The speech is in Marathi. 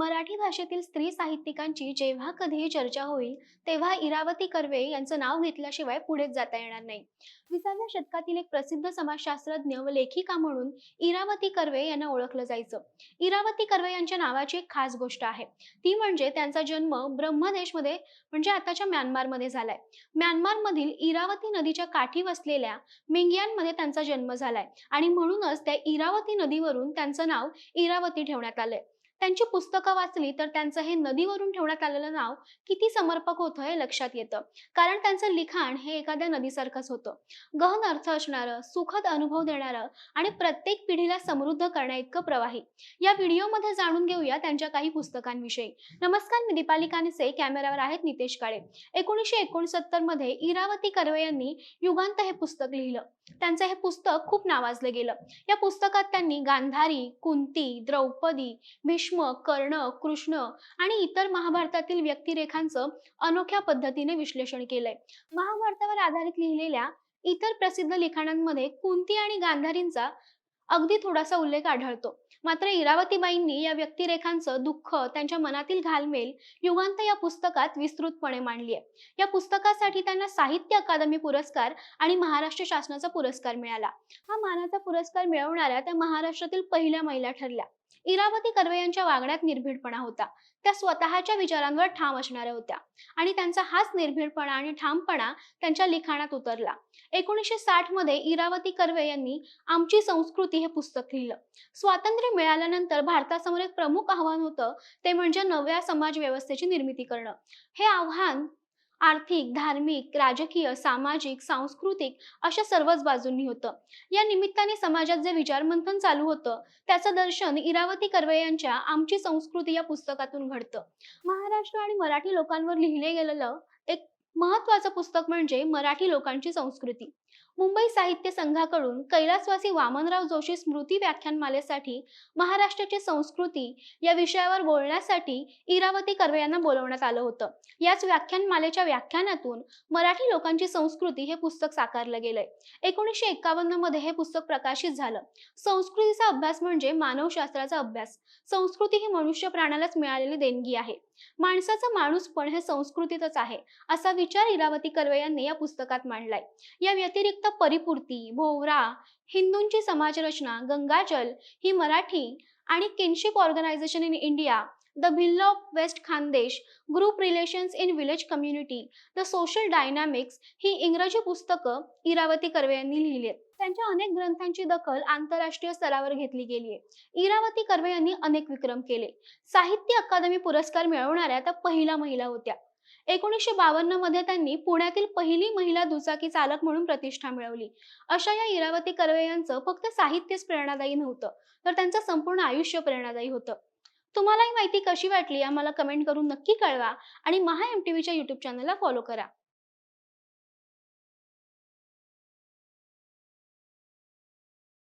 मराठी भाषेतील स्त्री साहित्यिकांची जेव्हा कधीही चर्चा होईल तेव्हा इरावती कर्वे यांचं नाव घेतल्याशिवाय पुढेच जाता येणार नाही. विसाव्या शतकातील एक प्रसिद्ध समाजशास्त्रज्ञ व लेखिका म्हणून इरावती कर्वे यांना ओळखलं जायचं. इरावती कर्वे यांच्या नावाची एक खास गोष्ट आहे. ती म्हणजे त्यांचा जन्म ब्रह्मदेशमध्ये म्हणजे आताच्या म्यानमारमध्ये झालाय. म्यानमारमधील इरावती नदीच्या काठी वसलेल्या मिंगियानमध्ये त्यांचा जन्म झालाय. आणि म्हणूनच त्या इरावती नदीवरून त्यांचं नाव इरावती ठेवण्यात आलंय. त्यांची पुस्तकं वाचली तर त्यांचं हे नदीवरून ठेवण्यात आलेलं नाव किती समर्पक होतं हे लक्षात येतं. कारण त्यांचं लिखाण हे एखाद्या नदीसारखंच होतं. गहन अर्थ असणारं सुखद अनुभव देणारं आणि प्रत्येक पिढीला समृद्ध करण्या इतकं प्रवाही. या व्हिडिओमध्ये जाणून घेऊया त्यांच्या काही पुस्तकांविषयी. नमस्कार मी दीपाली कानसे कॅमेऱ्यावर आहेत नितेश काळे. एकोणीसशे एकोणसत्तरमध्ये इरावती कर्वे यांनी युगांत हे पुस्तक लिहिलं. त्यांचं हे पुस्तक खूप नावाजलं गेलं. या पुस्तकात त्यांनी गांधारी कुंती द्रौपदी भीष्म कर्ण कृष्ण आणि इतर महाभारतातील व्यक्तिरेखांचं अनोख्या पद्धतीने विश्लेषण केलंय. महाभारतावर आधारित लिहिलेल्या इतर प्रसिद्ध लिखाणांमध्ये कुंती आणि गांधारींचा अगदी थोडासा उल्लेख आढळतो. मात्र इरावतीबाईंनी या व्यक्तिरेखांचं दुःख त्यांच्या मनातील घालमेल युगांत या पुस्तकात विस्तृतपणे मांडली आहे या पुस्तकासाठी त्यांना साहित्य अकादमी पुरस्कार आणि महाराष्ट्र शासनाचा पुरस्कार मिळाला. हा मानाचा पुरस्कार मिळवणाऱ्या त्या महाराष्ट्रातील पहिल्या महिला ठरल्या. इरावती कर्वे यांच्या वागण्यात निर्भीडपणा होता. त्या स्वतःच्या विचारांवर ठाम असणाऱ्या होत्या. आणि त्यांचा हाच निर्भीडपणा आणि ठामपणा त्यांच्या लिखाणात उतरला. एकोणीसशे साठमध्ये इरावती कर्वे यांनी आमची संस्कृती हे पुस्तक लिहिलं. स्वातंत्र्य मिळाल्यानंतर भारतासमोर एक प्रमुख आव्हान होतं ते म्हणजे नव्या समाज व्यवस्थेची निर्मिती करणं. हे आव्हान आर्थिक धार्मिक राजकीय सामाजिक सांस्कृतिक अशा सर्वच बाजूंनी होतं. या निमित्ताने समाजात जे विचारमंथन चालू होतं त्याचं दर्शन इरावती कर्वे यांच्या आमची संस्कृती या पुस्तकातून घडतं. महाराष्ट्र आणि मराठी लोकांवर लिहिले गेलेलं एक महत्वाचं पुस्तक म्हणजे मराठी लोकांची संस्कृती. मुंबई साहित्य संघाकडून कैलासवासी वामनराव जोशी स्मृती व्याख्यानमालेसाठी महाराष्ट्राची संस्कृती या विषयावर बोलण्यासाठी इरावती कर्वे यांना बोलवण्यात आलं होतं. याच व्याख्यानमालेच्या व्याख्यानातून मराठी लोकांची संस्कृती हे पुस्तक साकारलं गेलंय. एकोणीसशे एक्कावन्नमध्ये हे पुस्तक प्रकाशित झालं. संस्कृतीचा अभ्यास म्हणजे मानवशास्त्राचा अभ्यास. संस्कृती ही मनुष्य प्राण्यालाच मिळालेली देणगी आहे. माणसाचं माणूसपण हे संस्कृतीतच आहे असा विचार इरावती कर्वे यांनी या पुस्तकात मांडलाय. या व्यतिरिक्त परिपूर्ती भोवरा हिंदूंची समाजरचना गंगाजल ही मराठी आणि kinship organisation in India the Bhil of west Khandesh group relations in village community the social dynamics ही इंग्रजी पुस्तकं इरावती कर्वे यांनी लिहिली आहेत त्यांच्या अनेक ग्रंथांची दखल आंतरराष्ट्रीय स्तरावर घेतली गेली आहे इरावती कर्वे यांनी अनेक विक्रम केले. साहित्य अकादमी पुरस्कार मिळवणाऱ्या त्या पहिल्या महिला होत्या. एकोणीसशे बावन्नमध्ये त्यांनी पुण्यातील पहिली महिला दुचाकी चालक म्हणून प्रतिष्ठा मिळवली. अशा या इरावती कर्वे यांचं फक्त साहित्यच प्रेरणादायी नव्हतं तर त्यांचं संपूर्ण आयुष्य प्रेरणादायी होतं. तुम्हाला ही माहिती कशी वाटली आम्हाला कमेंट करून नक्की कळवा आणि महा एम टी व्हीच्या युट्यूब चॅनलला फॉलो करा.